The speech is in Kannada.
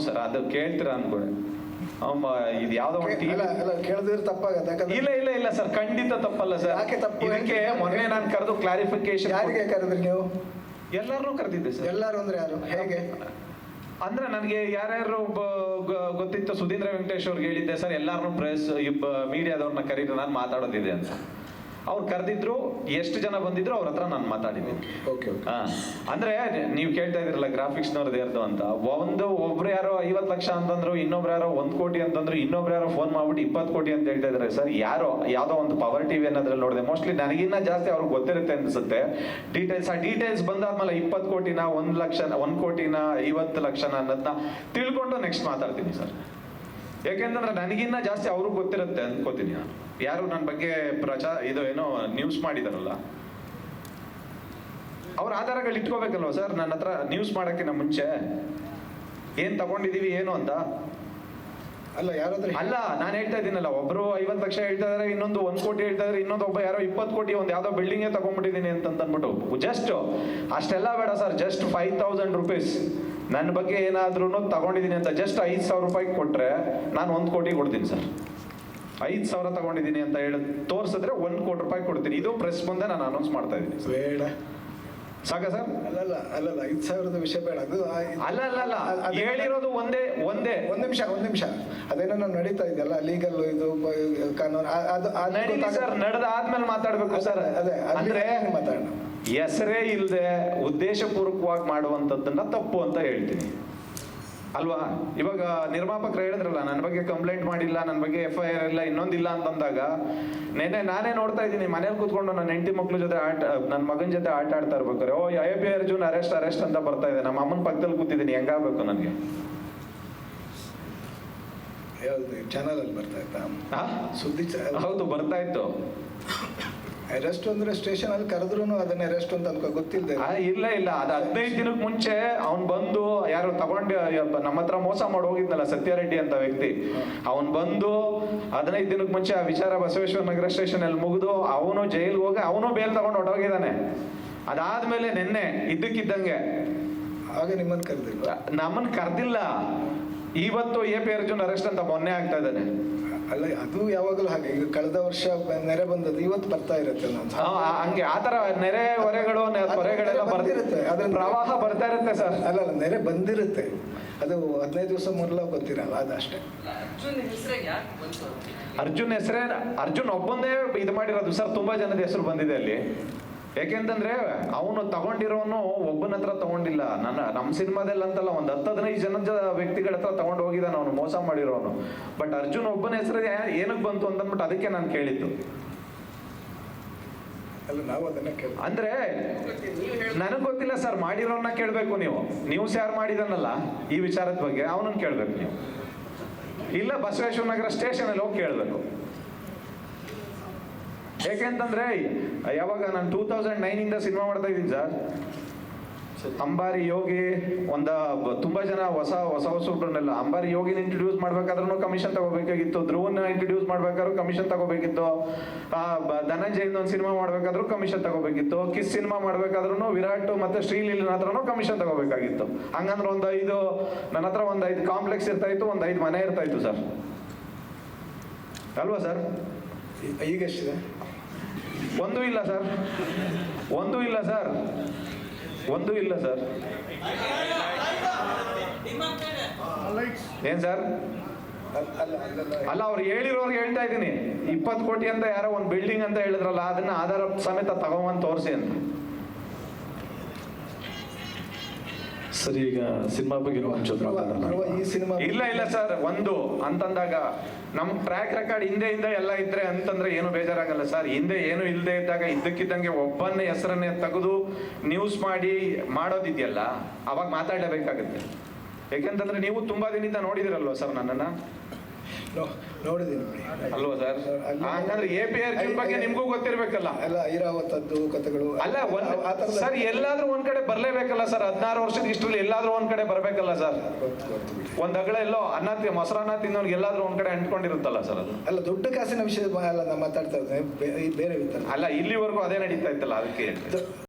ಸರ್ ಅದು ಕೇಳ್ತೀರಾ ಅನ್ಕೊಳ್ಳಿ ಇದು ಯಾವ್ದೋ ಕೇಳಿದ್ರೆ ತಪ್ಪಾಗತ್ತೆ ಯಾಕಂದ್ರೆ ಇಲ್ಲ ಇಲ್ಲ ಇಲ್ಲ ಸರ್ ಖಂಡಿತ ತಪ್ಪಲ್ಲ ಸರ್. ಯಾಕೆ ತಪ್ಪು? ಇದಕ್ಕೆ? ಮೊನ್ನೆ ನಾನು ಕರೆದು ಕ್ಲಾರಿಫಿಕೇಶನ್ ಯಾರಿಗೆ ಕರೆದ್ರಿ ನೀವು? ಎಲ್ಲರನ್ನೂ ಕರೆದಿದ್ದೆ ಸರ್. ಎಲ್ಲರೂ ಅಂದ್ರೆ ಯಾರು? ಹೇಗೆ? ಅಂದ್ರೆ ನನಗೆ ಯಾರ್ಯಾರು ಗೊತ್ತಿತ್ತು ಸುಧೀಂದ್ರ ವೆಂಕಟೇಶ್ ಅವ್ರಿಗೆ ಹೇಳಿದ್ದೆ ಸರ್ ಎಲ್ಲಾರನ್ನೂ ಪ್ರೆಸ್ ಮೀಡಿಯಾದವ್ರನ್ನ ಕರೀರಿ ನಾನು ಮಾತಾಡೋದಿದೆ ಅಂತ. ಅವ್ರು ಕರೆದಿದ್ರು ಎಷ್ಟು ಜನ ಬಂದಿದ್ರು ಅವ್ರ ಹತ್ರ ನಾನು ಮಾತಾಡಿದ್ದೀನಿ. ಅಂದ್ರೆ ನೀವು ಕೇಳ್ತಾ ಇದ್ರಲ್ಲ ಗ್ರಾಫಿಕ್ಸ್ ನವ್ರದ್ದು ಯಾರ್ದು ಅಂತ. ಒಂದು ಒಬ್ರು ಯಾರೋ ಐವತ್ತು ಲಕ್ಷ ಅಂತಂದ್ರು ಇನ್ನೊಬ್ರು ಯಾರೋ ಒಂದ್ ಕೋಟಿ ಅಂತಂದ್ರು ಇನ್ನೊಬ್ರು ಯಾರೋ ಫೋನ್ ಮಾಡ್ಬಿಟ್ಟು ಇಪ್ಪತ್ತು ಕೋಟಿ ಅಂತ ಹೇಳ್ತಾ ಇದಾರೆ. ಸರ್ ಯಾರೋ ಯಾವ್ದೋ ಒಂದು ಪವರ್ ಟಿವಿ ಅನ್ನೋದ್ರಲ್ಲಿ ನೋಡಿದೆ. ಮೋಸ್ಟ್ಲಿ ನನಗಿನ್ನ ಜಾಸ್ತಿ ಅವ್ರಿಗೆ ಗೊತ್ತಿರುತ್ತೆ ಅನ್ಸುತ್ತೆ. ಡೀಟೇಲ್ಸ್ ಆ ಡೀಟೇಲ್ಸ್ ಬಂದಾದ್ಮೇಲೆ ಇಪ್ಪತ್ತು ಕೋಟಿನ ಒಂದ್ ಲಕ್ಷ ಒಂದ್ ಕೋಟಿನ ಐವತ್ತು ಲಕ್ಷನ ಅನ್ನೋದನ್ನ ತಿಳ್ಕೊಂಡು ನೆಕ್ಸ್ಟ್ ಮಾತಾಡ್ತೀನಿ ಸರ್. ಯಾಕೆಂತಂದ್ರೆ ನನಗಿನ್ನ ಜಾಸ್ತಿ ಅವ್ರಿಗೆ ಗೊತ್ತಿರುತ್ತೆ ಅನ್ಕೋತೀನಿ ನಾನು. ಯಾರು ನನ್ನ ಬಗ್ಗೆ ಪ್ರಚಾರ ಇದು ಏನೋ ನ್ಯೂಸ್ ಮಾಡಿದಾರಲ್ಲ. ಅವ್ರ ಆಧಾರಗಳು ಇಟ್ಕೋಬೇಕಲ್ವ ಸರ್? ನನ್ನ ಹತ್ರ ನ್ಯೂಸ್ ಮಾಡೋಕ್ಕಿಂತ ಮುಂಚೆ. ಏನು ತಗೊಂಡಿದೀವಿ, ಏನು ಅಂತ? ಅಲ್ಲ ಯಾರಾದ್ರೂ ಅಲ್ಲ ನಾನು ಹೇಳ್ತಾ ಇದ್ದೀನಲ್ಲ ಒಬ್ರು ಐವತ್ತು ಲಕ್ಷ ಹೇಳ್ತಾ ಇದಾರೆ ಇನ್ನೊಂದು ಒಂದ್ ಕೋಟಿ ಹೇಳ್ತಾ ಇದಾರೆ ಇನ್ನೊಂದು ಒಬ್ಬ ಯಾರೋ ಇಪ್ಪತ್ತು ಕೋಟಿ ಒಂದು ಯಾವ್ದೋ ಬಿಲ್ಡಿಂಗೇ ತಗೊಂಡ್ಬಿಟ್ಟಿದ್ದೀನಿ ಅಂತ ಅಂದ್ಬಿಟ್ಟು ಜಸ್ಟ್ ಅಷ್ಟೆಲ್ಲ ಬೇಡ sir just five thousand rupees ನನ್ನ ಬಗ್ಗೆ ಏನಾದ್ರೂ ತಗೊಂಡಿದ್ದೀನಿ ಅಂತ ಜಸ್ಟ್ ಐದು ಸಾವಿರ ರೂಪಾಯಿ ಕೊಟ್ರೆ ನಾನು ಒಂದು ಕೋಟಿ ಕೊಡ್ತೀನಿ ಸರ್ ಐದು ಸಾವಿರ ತಗೊಂಡಿದ್ದೀನಿ ಅಂತ ಹೇಳಿ ತೋರಿಸಿದ್ರೆ ಒಂದು ಕೋಟಿ ರೂಪಾಯಿ ಕೊಡ್ತೀನಿ. ಇದು ಪ್ರೆಸ್ ಮುಂದೆ ನಾನು ಅನೌನ್ಸ್ ಮಾಡ್ತಾ ಇದ್ದೀನಿ. ಬೇಡ. ಸಾಕ ಸರ್? ಅಲ್ಲಲ್ಲ ಅಲ್ಲಲ್ಲ ಐದು ಸಾವಿರದ ವಿಷಯ ಬೇಡ. ಅದು ಅಲ್ಲ ಅಲ್ಲ ಅಲ್ಲ. ಅದ್- ಹೇಳಿರೋದು ಒಂದೇ ಒಂದೇ. ಒಂದು ನಿಮಿಷ ಒಂದು ನಿಮಿಷ. ಅದೇನೋ ನಾವು ನಡೀತಾ ಇದೆಯಲ್ಲ ಲೀಗಲ್ ಇದು ಕಾನೂನು ಅದು ನಡೀಲಿ ಸರ್. ನಡೆದ ಆದ್ಮೇಲೆ ಮಾತಾಡ್ಬೇಕು ಸರ್. ಅದೇ, ಅಂದ್ರೆ ಮಾತಾಡೋಣ. ಹೆಸರೇ ಇಲ್ಲದೆ ಉದ್ದೇಶಪೂರ್ವಕವಾಗಿ ಮಾಡುವಂಥದ್ದನ್ನ ತಪ್ಪು ಅಂತ ಹೇಳ್ತೀನಿ. ಅಲ್ವಾ? ಇವಾಗ ನಿರ್ಮಾಪಕರು ಹೇಳಿದ್ರಲ್ಲ ನನ್ನ ಬಗ್ಗೆ ಕಂಪ್ಲೇಂಟ್ ಮಾಡಿಲ್ಲ ನನ್ನ ಬಗ್ಗೆ ಎಫ್ ಐ ಆರ್ ಇಲ್ಲ ಇನ್ನೊಂದಿಲ್ಲ ಅಂತಂದಾಗ ನೆನ್ನೆ ನಾನೇ ನೋಡ್ತಾ ಇದ್ದೀನಿ ಮನೇಲಿ ಕೂತ್ಕೊಂಡು ನನ್ನ ಹೆಂಡತಿ ಮಕ್ಳ ಜೊತೆ ಆಟ ನನ್ನ ಮಗನ ಜೊತೆ ಆಟ ಆಡ್ತಾ ಇರ್ಬೇಕಾರೆ. ಓ I P Arjun arrest arrest ಅಂತ ಬರ್ತಾ ಇದೆ. ನಮ್ಮ ಅಮ್ಮನ ಪಕ್ಕದಲ್ಲಿ ಕೂತಿದ್ದೀನಿ ಹೆಂಗಾಗಬೇಕು ನನಗೆ? ಚಾನಲ್ ಅಲ್ಲಿ ಬರ್ತಾ ಇತ್ತು? ಸುದ್ದಿ ಹೌದು ಬರ್ತಾ ಇತ್ತು. ಅರೆಸ್ಟ್ ಅಂದ್ರೆ ಸ್ಟೇಷನ್ ಅಲ್ಲಿ ಕರೆದ್ರು ಅದನ್ನ ಅರೆಸ್ಟ್ ಅಂತ ಅನ್ಕೋ ಗೊತ್ತಿಲ್ಲದೆ ಆ, ಇಲ್ಲ ಇಲ್ಲ. ಅದು ಹದಿನೈದು ದಿನಕ್ಕೆ ಮುಂಚೆ ಅವ್ನ್ ಬಂದು ಯಾರು ತಗೊಂಡು ನಮ್ಮ ಹತ್ರ ಮೋಸ ಮಾಡಿ ಹೋಗಿದ್ನಲ್ಲ ಸತ್ಯಾರೆಡ್ಡಿ ಅಂತ ವ್ಯಕ್ತಿ. ಅವನ್ ಬಂದು ಹದಿನೈದು ದಿನಕ್ಕೆ ಮುಂಚೆ ಆ ವಿಚಾರ ಬಸವೇಶ್ವರ ನಗರ ಸ್ಟೇಷನ್ ಅಲ್ಲಿ ಮುಗಿದು ಅವನು ಜೈಲ್ಗೆ ಹೋಗಿ ಅವನು ಬೇಲ್ ತಗೊಂಡು ಹೊರಟೋಗಿದ್ದಾನೆ. ಅದಾದ್ಮೇಲೆ ನಿನ್ನೆ ಇದ್ದಕ್ಕಿದ್ದಂಗೆ. ಆಗ ನಿಮ್ಮನ್ನ ಕರೆದಿಲ್ಲ. ನಮ್ಮನ್ ಕರ್ದಿಲ್ಲ. ಇವತ್ತು ಎ ಪಿ ಅರ್ಜುನ್ ಅರೆಸ್ಟ್ ಅಂತ ಮೊನ್ನೆ ಆಗ್ತಾ ಇದ್ದಾನೆ. ಅಲ್ಲ ಅದು ಯಾವಾಗಲೂ ಹಾಗೆ. ಈಗ ಕಳೆದ ವರ್ಷ ನೆರೆ ಬಂದದ್ದು ಇವತ್ತು ಬರ್ತಾ ಇರುತ್ತೆ ನಾನು. ಆ, ಆ, ಹಂಗೆ. ಆತರ ನೆರೆ ಹೊರೆಗಳು ಹೊರೆಗಳೆಲ್ಲ ಬಂದಿರುತ್ತೆ. ಬರ್ತಿರುತ್ತೆ ಅದ್ರಲ್ಲಿ- ಪ್ರವಾಹ ಬರ್ತಾ ಇರುತ್ತೆ ಸರ್. ಅಲ್ಲ ಅಲ್ಲ ನೆರೆ ಬಂದಿರುತ್ತೆ. ಅದು ಹದಿನೈದು ದಿವಸ ಮೊದಲ ಗೊತ್ತಿರಲ್ಲ ಅದಷ್ಟೇ. ಅರ್ಜುನ್ ಹೆಸರೇ ಅರ್ಜುನ್ ಒಬ್ಬಂದೇ ಇದು ಮಾಡಿರೋದು. ಸರ್ ತುಂಬಾ ಜನದ ಹೆಸರು ಬಂದಿದೆ ಅಲ್ಲಿ. ಯಾಕೆಂತಂದ್ರೆ ಅವನು ತಗೊಂಡಿರೋನು ಒಬ್ಬನ ಹತ್ರ ತಗೊಂಡಿಲ್ಲ. ನನ್ನ ನಮ್ಮ ಸಿನಿಮಾದಲ್ಲಿ ಅಂತಲ್ಲ ಒಂದು ಹತ್ತು ಹದಿನೈದು ಜನದ ವ್ಯಕ್ತಿಗಳ ಹತ್ರ ತಗೊಂಡು ಹೋಗಿದ್ದಾನೆ ಅವನು ಮೋಸ ಮಾಡಿರೋನು. ಬಟ್ ಅರ್ಜುನ್ ಒಬ್ಬನ ಹೆಸರು ಏನಕ್ಕೆ ಬಂತು ಅಂತಂದ್ಬಿಟ್ಟು ಅದಕ್ಕೆ ನಾನು ಕೇಳಿದ್ದು. ಅಂದ್ರೆ ನನಗ್ ಗೊತ್ತಿಲ್ಲ ಸರ್ ಮಾಡಿರೋನ್ನ ಕೇಳ್ಬೇಕು ನೀವು. ನೀವು ಯಾರು ಮಾಡಿದನಲ್ಲ ಈ ವಿಚಾರದ ಬಗ್ಗೆ ಅವನನ್ನ ಕೇಳ್ಬೇಕು ನೀವು. ಇಲ್ಲ ಬಸವೇಶ್ವರ ನಗರ ಸ್ಟೇಷನ್ ಅಲ್ಲಿ ಹೋಗಿ ಕೇಳ್ಬೇಕು. ಯಾಕೆಂತಂದ್ರೆ ಯಾವಾಗ ನಾನು ಟೂ ತೌಸಂಡ್ ನೈನ್ ಇಂದ ಸಿನಿಮಾ ಮಾಡ್ತಾ ಇದ್ದೀನಿ ಸರ್. ಅಂಬಾರಿ ಯೋಗಿ ಒಂದ ತುಂಬಾ ಜನ ಹೊಸ ಹೊಸ ಹೊಸಬ್ರನ್ನೆಲ್ಲ ಅಂಬಾರಿ ಯೋಗಿನ ಇಂಟ್ರೊಡ್ಯೂಸ್ ಮಾಡ್ಬೇಕಾದ್ರೂ ಕಮಿಷನ್ ತಗೋಬೇಕಾಗಿತ್ತು, ಧ್ರುವನ್ನ ಇಂಟ್ರೊಡ್ಯೂಸ್ ಮಾಡ್ಬೇಕಾದ್ರೂ ಕಮಿಷನ್ ತಗೋಬೇಕಿತ್ತು, ಆ, ಬ- ಧನಂಜಯ್ ಒಂದು ಸಿನಿಮಾ ಮಾಡ್ಬೇಕಾದ್ರೂ ಕಮಿಷನ್ ತಗೋಬೇಕಿತ್ತು ಕಿಸ್ ಸಿನಿಮಾ ಮಾಡ್ಬೇಕಾದ್ರೂ ವಿರಾಟ್ ಮತ್ತೆ ಶ್ರೀಲೀಲನ ಹತ್ರನೂ ಕಮಿಷನ್ ತಗೋಬೇಕಾಗಿತ್ತು. ಹಂಗಂದ್ರೆ ಒಂದು ಐದು, ನನ್ನ ಹತ್ರ ಒಂದು ಐದು ಕಾಂಪ್ಲೆಕ್ಸ್ ಇರ್ತಾ ಇತ್ತು, ಒಂದು ಐದು ಮನೆ ಇರ್ತಾ ಇತ್ತು ಸರ್. ಅಲ್ವಾ ಸರ್? ಈಗ ಎಷ್ಟಿದೆ ಒಂದು ಇಲ್ಲ ಸರ್ ಒಂದು ಇಲ್ಲ ಸರ್ ಒಂದು ಇಲ್ಲ ಸರ್ ಏನ್ ಸರ್ ಅಲ್ಲ, ಅವ್ರು ಹೇಳಿರೋರ್ಗೆ ಹೇಳ್ತಾ ಇದ್ದೀನಿ. ಇಪ್ಪತ್ತು ಕೋಟಿ ಅಂತ ಯಾರೋ ಒಂದು ಬಿಲ್ಡಿಂಗ್ ಅಂತ ಹೇಳಿದ್ರಲ್ಲ, ಅದನ್ನ ಆಧಾರ ಸಮೇತ ತಗೊಂಬಂದು ತೋರಿಸಿ ಅಂತ. ಸರಿ ಈಗ ಸಿನಿಮಾ ಬಗ್ಗೆ ಈ ಸಿನಿಮಾ ಇಲ್ಲ ಇಲ್ಲ ಸರ್ ಒಂದು ಅಂತಂದಾಗ ನಮ್ ಟ್ರ್ಯಾಕ್ ರೆಕಾರ್ಡ್ ಹಿಂದೆ ಹಿಂದೆ ಎಲ್ಲ ಇದ್ರೆ ಅಂತಂದ್ರೆ ಏನು ಬೇಜಾರಾಗಲ್ಲ ಸರ್. ಹಿಂದೆ ಏನು ಇಲ್ಲದೆ ಇದ್ದಾಗ ಇದ್ದಕ್ಕಿದ್ದಂಗೆ ಒಬ್ಬನ ಹೆಸರನ್ನೇ ತೆಗೆದು ನ್ಯೂಸ್ ಮಾಡಿ ಮಾಡೋದಿದೆಯಲ್ಲ ಅವಾಗ ಮಾತಾಡಬೇಕಾಗುತ್ತೆ ಯಾಕೆಂತಂದ್ರೆ ನೀವು ತುಂಬಾ ದಿನದಿಂದ ನೋಡಿದಿರಲ್ವ ಸರ್ ನನ್ನನ್ನ? ನೋಡಿದ್ದೀನಿ. ಅಲ್ವಾ ಸರ್? ಅಲ್ಲಿ- ಹಂಗಂದ್ರೆ ಎ ಪಿ ಆರ್ ಬಗ್ಗೆ ನಿಮಗೂ ಗೊತ್ತಿರ್ಬೇಕಲ್ಲ? ಎಲ್ಲ ಐರಾವತದ್ದು ಕಥೆಗಳು ಅಲ್ಲ ಒಂದು ಸರ್ ಎಲ್ಲಾದ್ರೂ ಒಂದ್ ಕಡೆ ಬರ್ಲೇಬೇಕಲ್ಲ ಸರ್? ಹದಿನಾರು ವರ್ಷದ ಇಷ್ಟರಲ್ಲಿ ಎಲ್ಲಾದ್ರೂ ಒಂದ್ ಕಡೆ ಬರ್ಬೇಕಲ್ಲ ಸರ್? ಒಂದ್ ಅಗಳ ಎಲ್ಲೋ ಅನ್ನ ತಿ- ಮೊಸರನ್ನ ತಿನ್ನೋರ್ಗೆ ಎಲ್ಲಾದ್ರೂ ಒಂದ್ ಕಡೆ ಅಂಟ್ಕೊಂಡಿರುತ್ತಲ್ಲ ಸರ್ ಅದು? ಅಲ್ಲ ದೊಡ್ಡ ಕಾಸಿನ ವಿಷಯ ಅಲ್ಲ ನಾವು ಮಾತಾಡ್ತಾ ಇದ್ದೇವೆ ಬೇರೆ ಅಲ್ಲ ಇಲ್ಲಿವರೆಗೂ ಅದೇ ನಡೀತಾ ಇತ್ತಲ್ಲ ಅದಕ್ಕೆ?